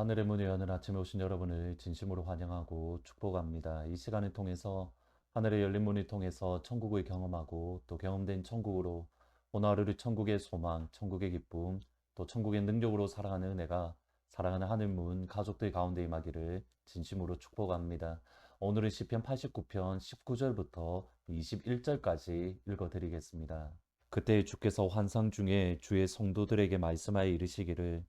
하늘의 문을 여는 아침에 오신 여러분을 진심으로 환영하고 축복합니다. 이 시간을 통해서 하늘의 열린 문을 통해서 천국을 경험하고 또 경험된 천국으로 오늘 하루를 천국의 소망, 천국의 기쁨, 또 천국의 능력으로 살아가는 은혜가 사랑하는 하늘문 가족들 가운데 임하기를 진심으로 축복합니다. 오늘은 시편 89편 19절부터 21절까지 읽어드리겠습니다. 그때 주께서 환상 중에 주의 성도들에게 말씀하여 이르시기를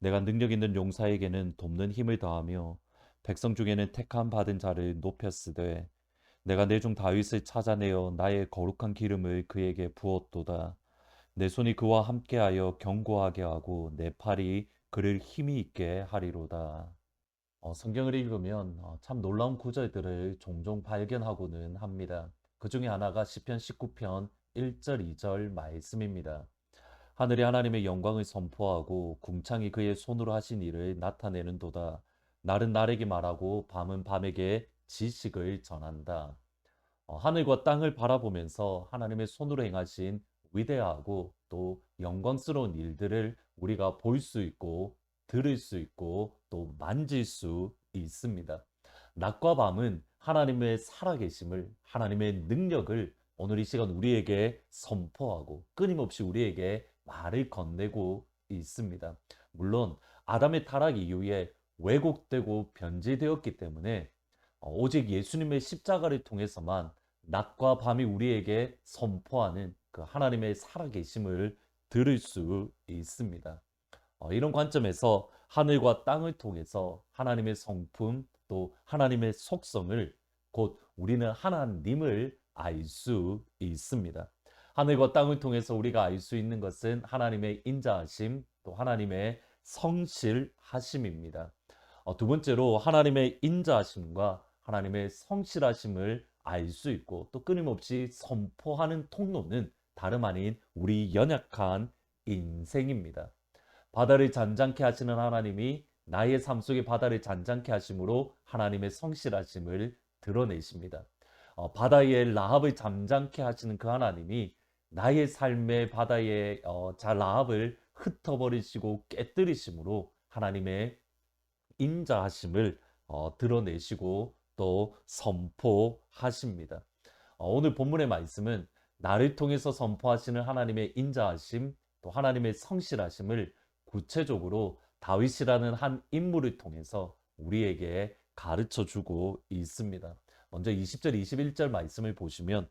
내가 능력 있는 용사에게는 돕는 힘을 더하며 백성 중에는 택함 받은 자를 높였으되 내가 내중 다윗을 찾아내어 나의 거룩한 기름을 그에게 부었도다. 내 손이 그와 함께하여 견고하게 하고 내 팔이 그를 힘이 있게 하리로다. 어, 성경을 읽으면 어, 참 놀라운 구절들을 종종 발견하고는 합니다. 그 중에 하나가 시편 19편 1절, 2절 말씀입니다. 하늘이 하나님의 영광을 선포하고 궁창이 그의 손으로 하신 일을 나타내는 도다. 날은 날에게 말하고 밤은 밤에게 지식을 전한다. 어, 하늘과 땅을 바라보면서 하나님의 손으로 행하신 위대하고 또 영광스러운 일들을 우리가 볼 수 있고 들을 수 있고 또 만질 수 있습니다. 낮과 밤은 하나님의 살아계심을 하나님의 능력을 오늘 이 시간 우리에게 선포하고 끊임없이 우리에게 말을 건네고 있습니다. 물론 아담의 타락 이후에 왜곡되고 변질되었기 때문에 어, 오직 예수님의 십자가를 통해서만 낮과 밤이 우리에게 선포하는 그 하나님의 살아계심을 들을 수 있습니다. 어, 이런 관점에서 하늘과 땅을 통해서 하나님의 성품 또 하나님의 속성을 곧 우리는 하나님을 알 수 있습니다. 하늘과 땅을 통해서 우리가 알 수 있는 것은 하나님의 인자하심 또 하나님의 성실하심입니다. 어, 두 번째로 하나님의 인자하심과 하나님의 성실하심을 알 수 있고 또 끊임없이 선포하는 통로는 다름 아닌 우리 연약한 인생입니다. 바다를 잔잔케 하시는 하나님이 나의 삶 속에 바다를 잔잔케 하심으로 하나님의 성실하심을 드러내십니다. 어, 바다의 라합을 잠잠케 하시는 그 하나님이 나의 삶의 바다의 어, 자 라합을 흩어버리시고 깨뜨리심으로 하나님의 인자하심을 어, 드러내시고 또 선포하십니다. 어, 오늘 본문의 말씀은 나를 통해서 선포하시는 하나님의 인자하심 또 하나님의 성실하심을 구체적으로 다윗이라는 한 인물을 통해서 우리에게 가르쳐 주고 있습니다. 먼저 20절, 21절 말씀을 보시면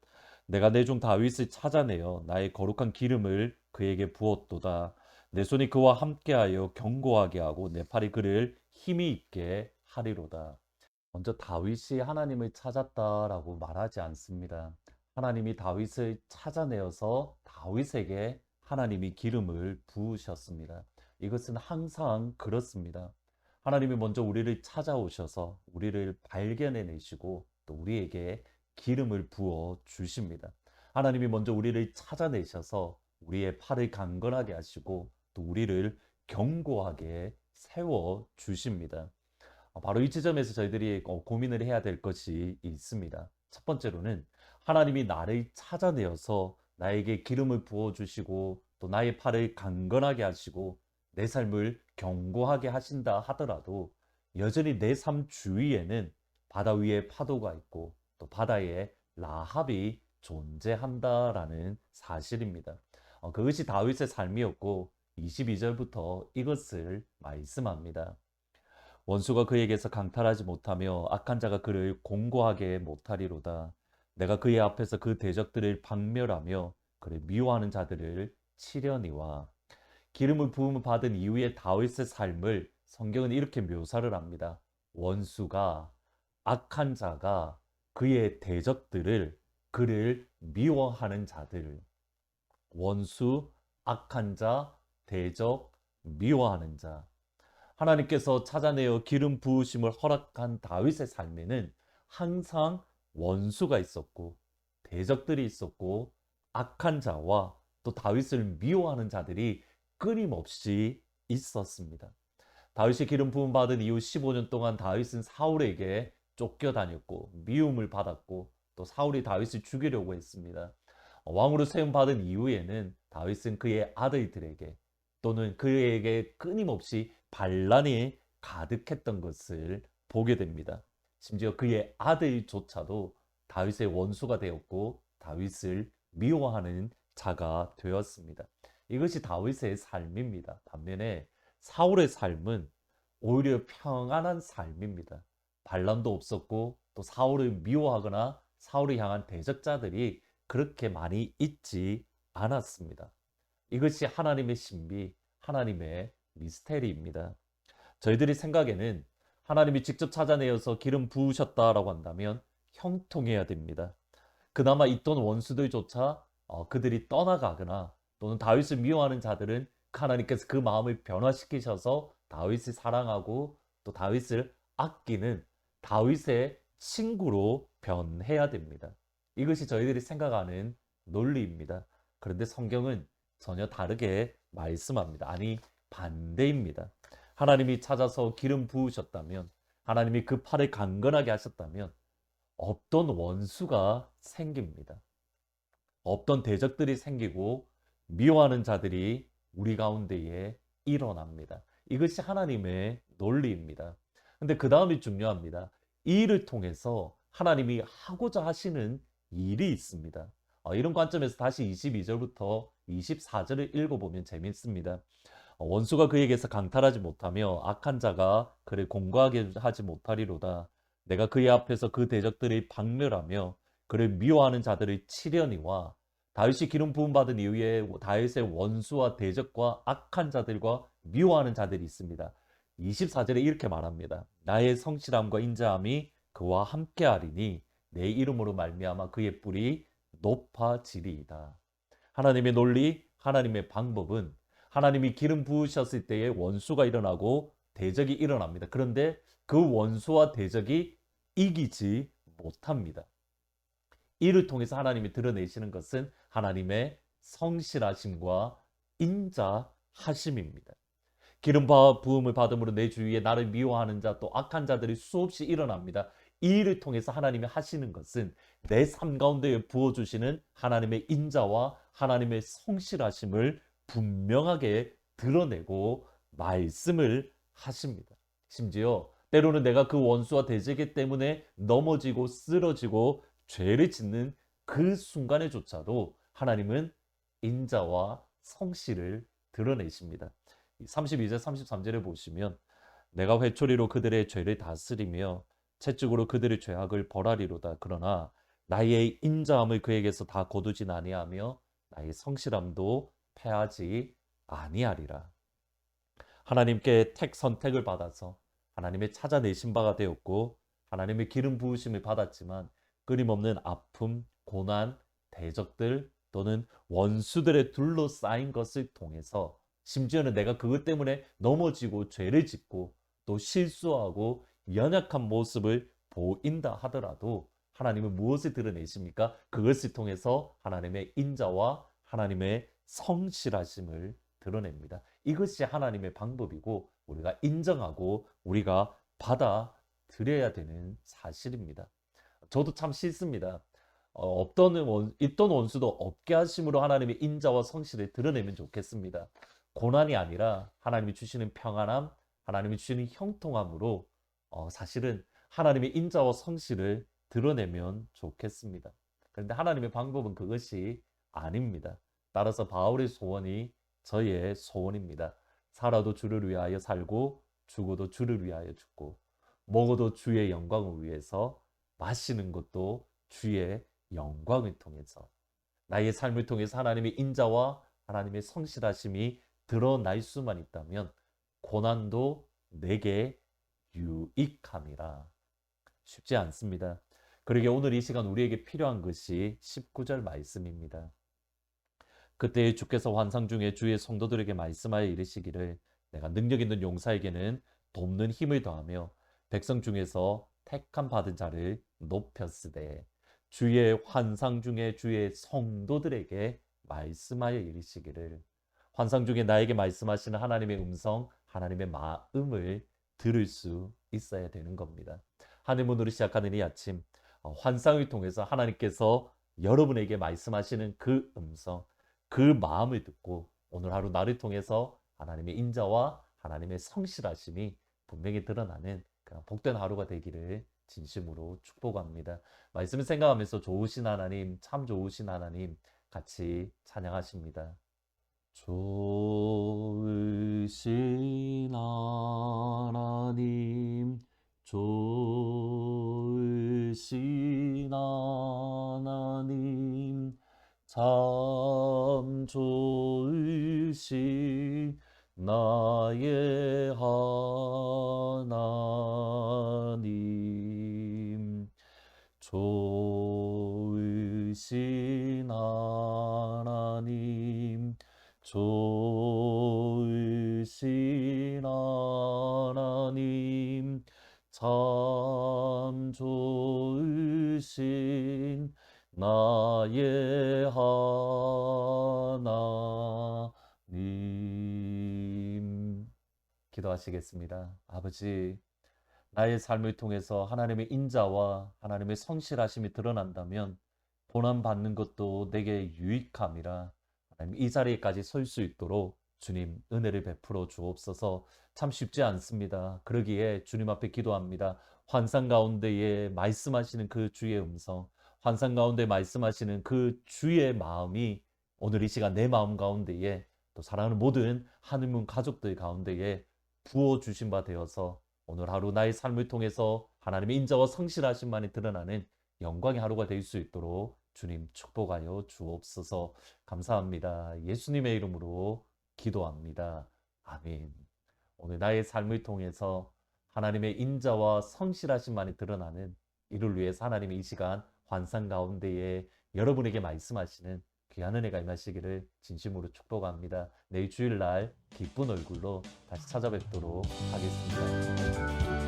내가 내 종 다윗을 찾아내어 나의 거룩한 기름을 그에게 부었도다. 내 손이 그와 함께하여 견고하게 하고 내 팔이 그를 힘이 있게 하리로다. 먼저 다윗이 하나님을 찾았다라고 말하지 않습니다. 하나님이 다윗을 찾아내어서 다윗에게 하나님이 기름을 부으셨습니다. 이것은 항상 그렇습니다. 하나님이 먼저 우리를 찾아오셔서 우리를 발견해내시고 또 우리에게 기름을 부어 주십니다. 하나님이 먼저 우리를 찾아내셔서 우리의 팔을 강건하게 하시고 또 우리를 견고하게 세워 주십니다. 어, 바로 이 지점에서 저희들이 어, 고민을 해야 될 것이 있습니다. 첫 번째로는 하나님이 나를 찾아내어서 나에게 기름을 부어 주시고 또 나의 팔을 강건하게 하시고 내 삶을 견고하게 하신다 하더라도 여전히 내 삶 주위에는 바다 위에 파도가 있고 또 바다에 라합이 존재한다라는 사실입니다. 어, 그것이 다윗의 삶이었고 22절부터 이것을 말씀합니다. 원수가 그에게서 강탈하지 못하며 악한 자가 그를 공고하게 못하리로다. 내가 그의 앞에서 그 대적들을 박멸하며 그를 미워하는 자들을 치려니와 기름을 부음을 받은 이후의 다윗의 삶을 성경은 이렇게 묘사를 합니다. 원수가 악한 자가 그의 대적들을 그를 미워하는 자들 원수 악한 자 대적 미워하는 자 하나님께서 찾아내어 기름 부으심을 허락한 다윗의 삶에는 항상 원수가 있었고 대적들이 있었고 악한 자와 또 다윗을 미워하는 자들이 끊임없이 있었습니다. 다윗이 기름 부음 받은 이후 15년 동안 다윗은 사울에게 쫓겨다녔고 미움을 받았고 또 사울이 다윗을 죽이려고 했습니다. 왕으로 세움 받은 이후에는 다윗은 그의 아들들에게 또는 그에게 끊임없이 반란이 가득했던 것을 보게 됩니다. 심지어 그의 아들조차도 다윗의 원수가 되었고 다윗을 미워하는 자가 되었습니다. 이것이 다윗의 삶입니다. 반면에 사울의 삶은 오히려 평안한 삶입니다. 반란도 없었고 또 사울을 미워하거나 사울을 향한 대적자들이 그렇게 많이 있지 않았습니다. 이것이 하나님의 신비, 하나님의 미스테리입니다. 저희들이 생각에는 하나님이 직접 찾아내어서 기름 부으셨다라고 한다면 형통해야 됩니다. 그나마 있던 원수들조차 어, 그들이 떠나가거나 또는 다윗을 미워하는 자들은 하나님께서 그 마음을 변화시키셔서 다윗을 사랑하고 또 다윗을 아끼는 다윗의 친구로 변해야 됩니다. 이것이 저희들이 생각하는 논리입니다. 그런데 성경은 전혀 다르게 말씀합니다. 아니, 반대입니다. 하나님이 찾아서 기름 부으셨다면, 하나님이 그 팔을 강건하게 하셨다면, 없던 원수가 생깁니다. 없던 대적들이 생기고, 미워하는 자들이 우리 가운데에 일어납니다. 이것이 하나님의 논리입니다. 근데 그 다음이 중요합니다. 이 일을 통해서 하나님이 하고자 하시는 일이 있습니다. 어, 이런 관점에서 다시 22절부터 24절을 읽어보면 재밌습니다. 어, 원수가 그에게서 강탈하지 못하며 악한 자가 그를 공고하게 하지 못하리로다. 내가 그의 앞에서 그 대적들을 박멸하며 그를 미워하는 자들을 치려니와 다윗이 기름 부음 받은 이후에 다윗의 원수와 대적과 악한 자들과 미워하는 자들이 있습니다. 24절에 이렇게 말합니다. 나의 성실함과 인자함이 그와 함께하리니 내 이름으로 말미암아 그의 뿔이 높아지리이다. 하나님의 논리, 하나님의 방법은 하나님이 기름 부으셨을 때에 원수가 일어나고 대적이 일어납니다. 그런데 그 원수와 대적이 이기지 못합니다. 이를 통해서 하나님이 드러내시는 것은 하나님의 성실하심과 인자하심입니다. 기름 부음을 받음으로 내 주위에 나를 미워하는 자 또 악한 자들이 수없이 일어납니다. 이 일을 통해서 하나님이 하시는 것은 내 삶 가운데 부어주시는 하나님의 인자와 하나님의 성실하심을 분명하게 드러내고 말씀을 하십니다. 심지어 때로는 내가 그 원수와 대적이 때문에 넘어지고 쓰러지고 죄를 짓는 그 순간에조차도 하나님은 인자와 성실을 드러내십니다. 32절 33절에 보시면 내가 회초리로 그들의 죄를 다스리며 채찍으로 그들의 죄악을 벌하리로다. 그러나 나의 인자함을 그에게서 다 거두진 아니하며 나의 성실함도 패하지 아니하리라. 하나님께 택 선택을 받아서 하나님의 찾아내신 바가 되었고 하나님의 기름 부으심을 받았지만 끊임없는 아픔, 고난, 대적들 또는 원수들의 둘러싸인 것을 통해서 심지어는 내가 그것 때문에 넘어지고 죄를 짓고 또 실수하고 연약한 모습을 보인다 하더라도 하나님은 무엇을 드러내십니까? 그것을 통해서 하나님의 인자와 하나님의 성실하심을 드러냅니다. 이것이 하나님의 방법이고 우리가 인정하고 우리가 받아들여야 되는 사실입니다. 저도 참 싫습니다. 어, 없던 원, 있던 원수도 없게 하심으로 하나님의 인자와 성실을 드러내면 좋겠습니다. 고난이 아니라 하나님이 주시는 평안함, 하나님이 주시는 형통함으로 어, 사실은 하나님의 인자와 성실을 드러내면 좋겠습니다. 그런데 하나님의 방법은 그것이 아닙니다. 따라서 바울의 소원이 저의 소원입니다. 살아도 주를 위하여 살고 죽어도 주를 위하여 죽고 먹어도 주의 영광을 위해서 마시는 것도 주의 영광을 통해서 나의 삶을 통해서 하나님의 인자와 하나님의 성실하심이 드러날 수만 있다면 고난도 내게 유익함이라. 쉽지 않습니다. 그러게 오늘 이 시간 우리에게 필요한 것이 19절 말씀입니다. 그때 주께서 환상 중에 주의 성도들에게 말씀하여 이르시기를 내가 능력 있는 용사에게는 돕는 힘을 더하며 백성 중에서 택함 받은 자를 높였으되 주의 환상 중에 주의 성도들에게 말씀하여 이르시기를 환상 중에 나에게 말씀하시는 하나님의 음성, 하나님의 마음을 들을 수 있어야 되는 겁니다. 하늘 문으로 시작하는 이 아침 어, 환상을 통해서 하나님께서 여러분에게 말씀하시는 그 음성, 그 마음을 듣고 오늘 하루 나를 통해서 하나님의 인자와 하나님의 성실하심이 분명히 드러나는 그런 복된 하루가 되기를 진심으로 축복합니다. 말씀을 생각하면서 좋으신 하나님, 참 좋으신 하나님 같이 찬양하십니다. 좋으신 하나님, 좋으신 하나님, 참 좋으신 나의 하나님 참 좋으신 나의 하나님 기도하시겠습니다. 아버지 나의 삶을 통해서 하나님의 인자와 하나님의 성실하심이 드러난다면 고난 받는 것도 내게 유익함이라 하나님 이 자리에까지 설 수 있도록 주님 은혜를 베풀어 주옵소서 참 쉽지 않습니다. 그러기에 주님 앞에 기도합니다. 환상 가운데에 말씀하시는 그 주의 음성, 환상 가운데 말씀하시는 그 주의 마음이 오늘 이 시간 내 마음 가운데에 또 사랑하는 모든 하늘문 가족들 가운데에 부어 주신 바 되어서 오늘 하루 나의 삶을 통해서 하나님의 인자와 성실하심만이 드러나는 영광의 하루가 될 수 있도록 주님 축복하여 주옵소서 감사합니다. 예수님의 이름으로 기도합니다. 아멘. 오늘 나의 삶을 통해서 하나님의 인자와 성실하심만이 드러나는 이를 위해서 하나님이 이 시간 환상 가운데에 여러분에게 말씀하시는 귀한 은혜가 임하시기를 진심으로 축복합니다. 내일 주일날 기쁜 얼굴로 다시 찾아뵙도록 하겠습니다.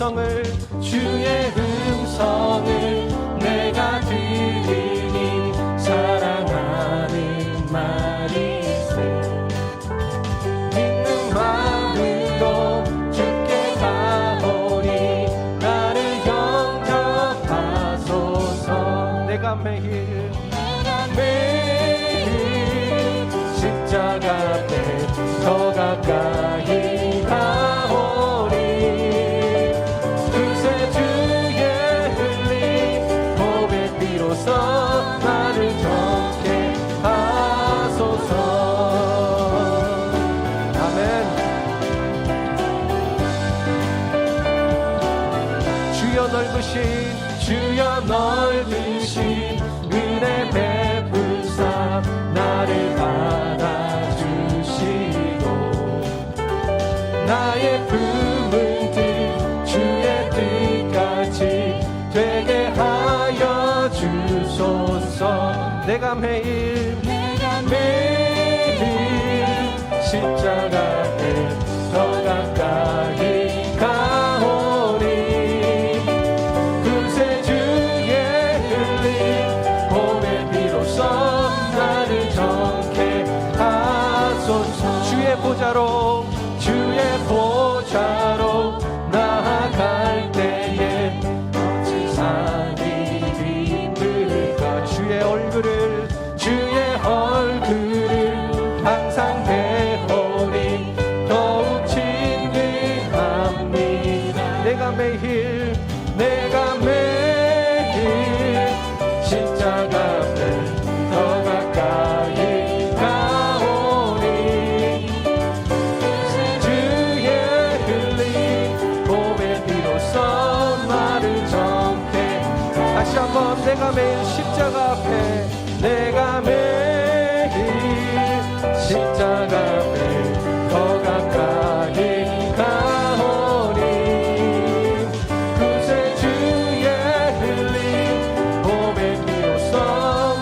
음성을 주의 음성을 내가 들으니 사랑하는 말일세 믿는 마음으로 주께 가오니 나를 영접하소서. 내가 매일 내가 매일 십자가 앞에 더 가까이 나 것처럼 내가 매일 십자가 앞에 내가 매일 십자가 앞에 더 가까이 가오니. 그새 주의 흘린 고백으로써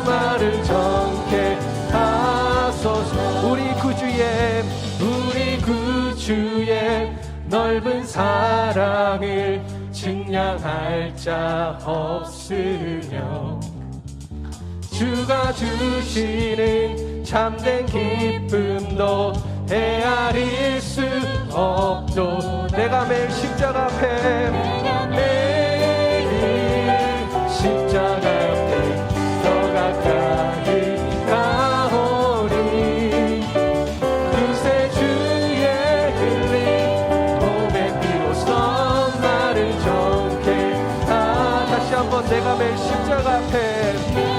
말을 정케 하소서. 우리 그 구주의 우리 그 구주의 넓은 사랑을 측량할 자 없으며 주가 주시는 참된 기쁨도 헤아릴 수 없도 내가 매일 십자가 앞에 한번 내가 매일 십자가 앞에